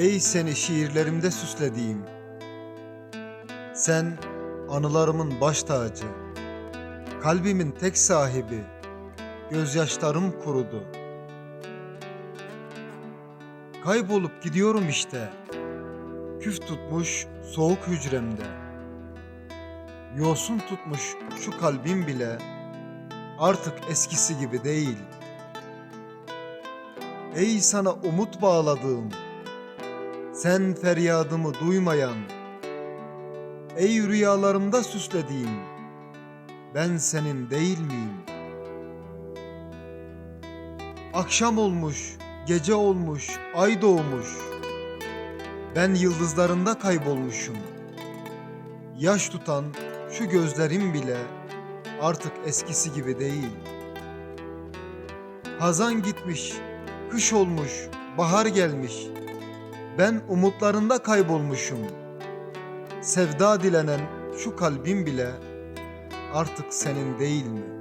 Ey seni şiirlerimde süslediğim Sen anılarımın baş tacı Kalbimin tek sahibi Gözyaşlarım kurudu. Kaybolup gidiyorum işte Küf tutmuş soğuk hücremde. Yosun tutmuş şu kalbim bile Artık eskisi gibi değil. Ey sana umut bağladığım sen feryadımı duymayan, ey rüyalarımda süslediğim, ben senin değil miyim? Akşam olmuş, gece olmuş, ay doğmuş, ben yıldızlarında kaybolmuşum. Yaş tutan şu gözlerim bile artık eskisi gibi değil. Hazan gitmiş, kış olmuş, bahar gelmiş.'' Ben umutlarında kaybolmuşum. Sevda dilenen şu kalbim bile artık senin değil mi?